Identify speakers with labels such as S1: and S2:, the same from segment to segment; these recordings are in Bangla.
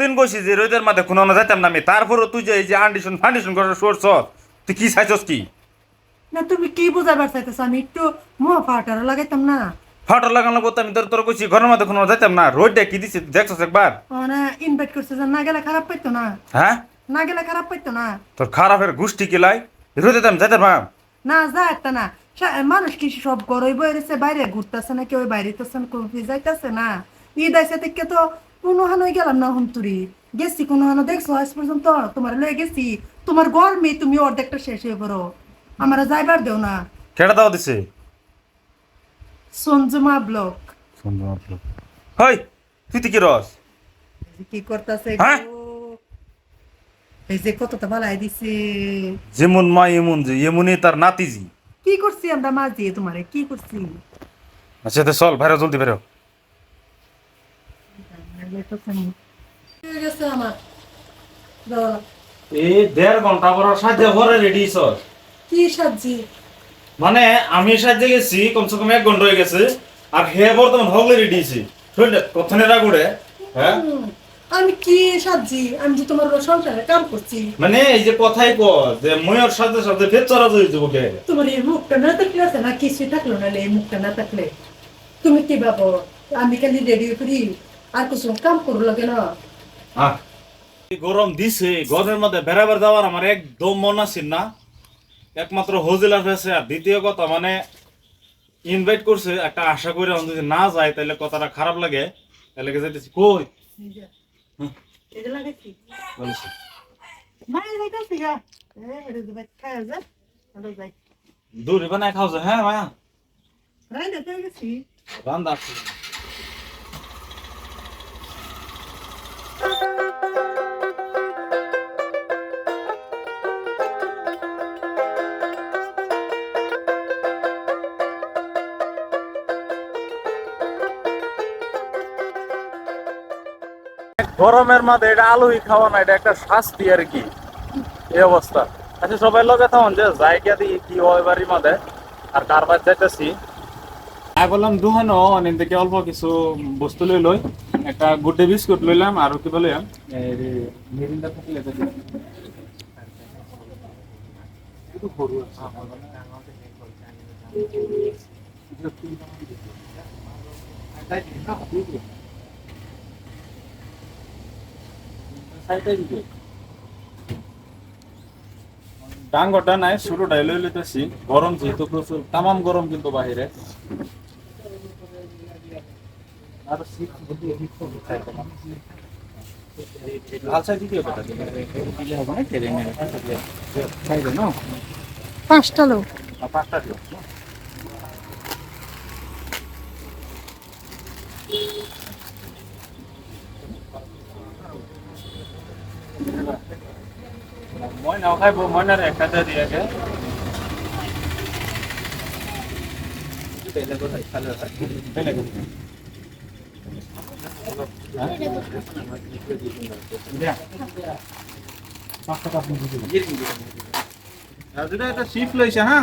S1: দিন বসি যে রোদের মাঝে কোনো না যাইতাম না আমি? তারপরও তুই যে এই যে আন্ডিশন ফান্ডিশন করে সরছ তুই কি চাইছস কি?
S2: না তুমি কি বুঝাবার চাইতেছ? আমি একটু মুহ ফাটার লাগাইতাম না।
S1: ফাটার লাগানো করতে আমি তোর তোর কইছি ঘরের মধ্যে কোনো যাইতাম না। রোদটা কি দিছি দেখছস একবার?
S2: মানে ইনভাইট করছে যে না গেলে খারাপ পাইতো না।
S1: হ্যাঁ?
S2: না গেলে খারাপ পাইতো না।
S1: তোর খারাপের গোষ্ঠী কিলাই রোদে আমি যাইতাম না।
S2: না যা একটা না। মানুষ কি সব গরই বই রয়েছে? বাইরে ঘুরতেছে না কেউ বাইরেতেছে না কেউ যাইতেছে না? ঈদ আইসে থেকে তো কোনো হানো গেলাম না হুমতুরি গেছি কোনো হানো দেখছ আজ পর্যন্ত তোমার লয়ে গেছি। তোমার গরমে তুমি অর্ধেকটা শেষ হয়ে পড়ো। আমার যাইবার দেও না।
S1: কেটা দাও দিছে?
S2: সঞ্জুমা ব্লক।
S1: হই তুই কি রস?
S2: কি করতেছে
S1: হ্যাঁ?
S2: এই যে কতটা বালাই দিছে।
S1: যেমন মা এমন যে এমনই তার নাতিজি।
S2: কি করছি আমরা মা দিয়ে তোমারে কি করছি?
S1: আচ্ছা তো চল বাইরে জলদি বেরো
S2: হয়ে গেছে আমার দাও।
S1: এই দেড় ঘণ্টা পর সাহায্য ঘরে রেডি সর
S2: কি সবজি
S1: মানে আমি সাহায্যে গেছি কমসে কম এক ঘণ্টা হয়ে গেছে আর হে বর্তমান হগলে রেডি আছে শুনলে কথনে রাগুড়ে হ্যাঁ?
S2: আমি কি সাজি আমি যে তোমার সংসারে কাম করছি।
S1: মানে এই যে কথাই ক যে ময়ূর সাথে সাথে ফের চড়া হয়ে যাব কে?
S2: তোমার এই মুখটা না থাকলে আছে না কিছুই থাকল না এই মুখটা না থাকলে। তুমি কি ভাবো আমি খালি রেডি করি? আর কিছু কাম করো লাগে না।
S1: আহ, এই গরম দিছে গরমের মধ্যে বেড়াবার যাওয়ার আমার একদম মন আছে না। একমাত্র হজিলার হয়েছে আর দ্বিতীয় কথা মানে ইনভাইট করছে একটা আশা করে আমি যদি না যায় তাহলে কথাটা খারাপ লাগে। তাহলে যেতেছি কই? দূরে বানায় খাওয়া হ্যাঁ মায়া।
S2: রাইনা তো গেছি
S1: রান্দা আছে গরমের মধ্যে এটা আলুই খাওয়া না, এটা একটা শাস্তি আর কি। এই অবস্থা। আচ্ছা সবাই লগে থাকুন যে জায়গা দিয়ে কি হয় বাড়ির মধ্যে আর কারবার যাইতেছি। আমি বললাম, দুহানো অনেক থেকে অল্প কিছু বস্তু লই লই। একটা গুড্ডে বিস্কুট লইলাম আর কি বলে? তো। ডাঙ্গটা নাই শুরুটাই লই লইতেছি। গরম যেহেতু প্রচুর তামাম গরম কিন্তু বাহিরে।
S2: পাঁচটা লোক।
S1: পাঁচটা দিও। ময়নাও খাইবো ময়নার একটা দিয়ে গে কোথায়?
S3: রাজুদা এটা শিফট লৈছে হা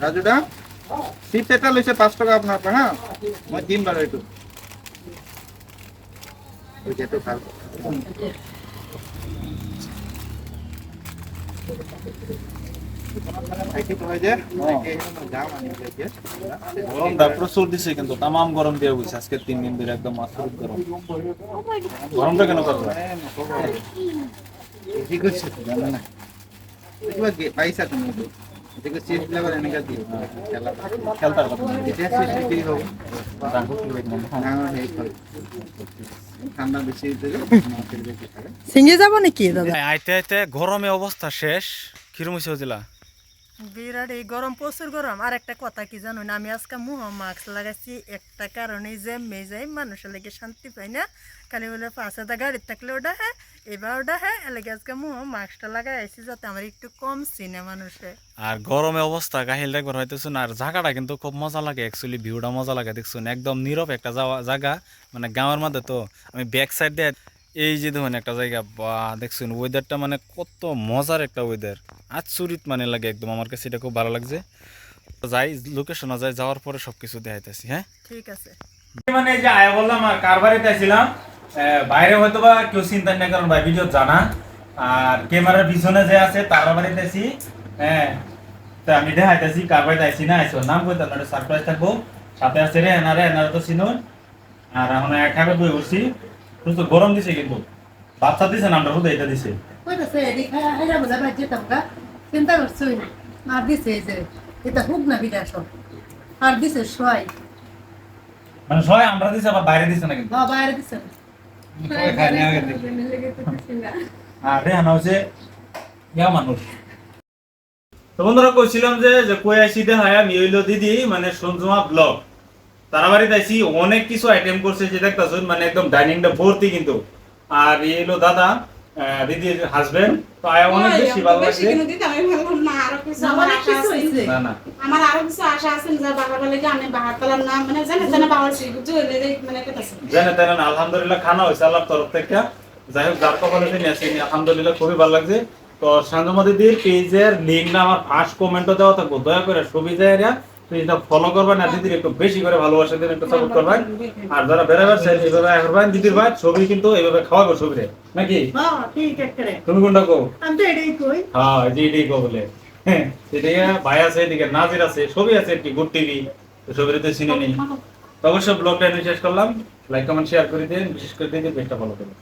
S3: ৰাজুদা চিপছ এটা লৈছে পাঁচ টকা আপোনাৰ পৰা হা মই দিম বাৰু এইটো এইটো ভাল ভাইটি কয়
S1: গরমটা প্রচুর দিছে কিন্তু তামাম গরম দিয়ে আজকে তিন দিন ধরে একদম গরম। গরমটা কেন করব
S3: পাইছা তুমি
S2: সিঙ্গে যাব নাকি দাদা?
S1: আইতে আইতে গরমে অবস্থা শেষ। কিরম হয়েছে হজিলা
S2: বিরাট, এই গরম, প্রচুর গরম। আর একটা কথা কি জানো আমি আজকে মুহ মাস্ক লাগাইছি। একটা কারণে যে মেজাই মানুষের লাগে শান্তি পাই না। খালি বলে, পাঁচ হাজার গাড়ির থাকলে ওটা হ্যাঁ এবার ওটা হ্যাঁ এলাকা আজকে মুহ মাস্কটা লাগাই আইছি যাতে আমার একটু কম চিনে মানুষে।
S1: আর গরমে অবস্থা কাহিল একবার হইতেছুন, আর জায়গাটা কিন্তু খুব মজা লাগে। অ্যাকচুয়ালি ভিউটা মজা লাগে, দেখছুন? একদম নীরব একটা জায়গা। মানে গাঁয়ের মধ্যে তো আমি ব্যাক সাইড দিয়ে এই যে দেখুন একটা জায়গা বা দেখছেন ওয়েদারটা মানে কত মজার একটা ওয়েদার আচুরিত মানে লাগে একদম আমার কাছে এটা খুব ভালো লাগছে। যাই লোকেশনে যাই যাওয়ার পরে সবকিছু দেখাইতেছি হ্যাঁ?
S2: ঠিক আছে।
S1: মানে যে আয়া বললাম আর কার বাড়িতে ছিলাম আহ, বাইরে হয়তো বা কেউ চিন্তা না কারণ ভাই ভিডিও জানা। আর ক্যামেরার পিছনে যে আছে তার বাড়িতে আছি হ্যাঁ। তা আমি দেখাইতেছি কার বাড়িতে আইছি না নাম কইতাম না সারপ্রাইজ থাকব। সাথে আছে রে এনারে এনারে তো চিনুন। আর এখন একাকে বই উঠছি প্রচুর গরম দিছে কিন্তু। বাচ্চা দিছে না আমরা শুধু এটা দিছে।
S2: কইতাছে হাইরা চিন্তা করছুই আর দিছে এই যে এটা হুক না বিদাস আর দিছে সবাই
S1: মানে সবাই আমরা দিছে আবার বাইরে দিছে না কিন্তু।
S2: বাবা বাইরে দিছে
S1: না। আর হচ্ছে ইয়া মানুষ। তো বন্ধুরা কইছিলাম যে যে কই দেখায় আমি হইল দিদি মানে সঞ্জুমা ব্লগ। তারা বাড়িতে আইসি অনেক কিছু আইটেম করছে যে দেখতাছুন মানে একদম ডাইনিংটা ভর্তি কিন্তু। আর এই হলো দাদা দিদির হাজবেন্ড তো আয়া অনেক বেশি ভালো লাগছে।
S2: আমার
S1: না না
S4: আমার আরও কিছু আশা আছে যে বাবার লেগে আমি বাহার তালাম না মানে জানে জানে মানে
S1: জানে তেন আলহামদুলিল্লাহ খানা হয়েছে আল্লাহর তরফ থেকে। যাই হোক যার কপালে তিনি আলহামদুলিল্লাহ খুবই ভালো লাগছে। তো শান্তমা দিদির পেজের লিঙ্ক না আমার ফার্স্ট কমেন্টও দেওয়া থাকব। দয়া করে ছবি যায় পেজটা ফলো করবেন আর দিদির একটু বেশি করে ভালোবাসা দিন একটু সাপোর্ট করবেন। আর যারা বেড়াবার চাই এইভাবে করবেন। দিদির ভাই ছবি কিন্তু এইভাবে খাওয়াবো ছবিরে নাকি?
S2: হ্যাঁ আছে
S1: তুমি কোনটা কো
S2: আমি তো এটাই কই।
S1: হ্যাঁ জি এটাই কো বলে। এদিকে ভাই আছে এদিকে নাজির আছে ছবি আছে কি গুড টিভি। ছবির তো চিনে নেই। তো অবশ্যই ব্লগটা আমি শেষ করলাম। লাইক কমেন্ট শেয়ার করে দিন। বিশেষ করে দিন পেজটা ফলো করুন।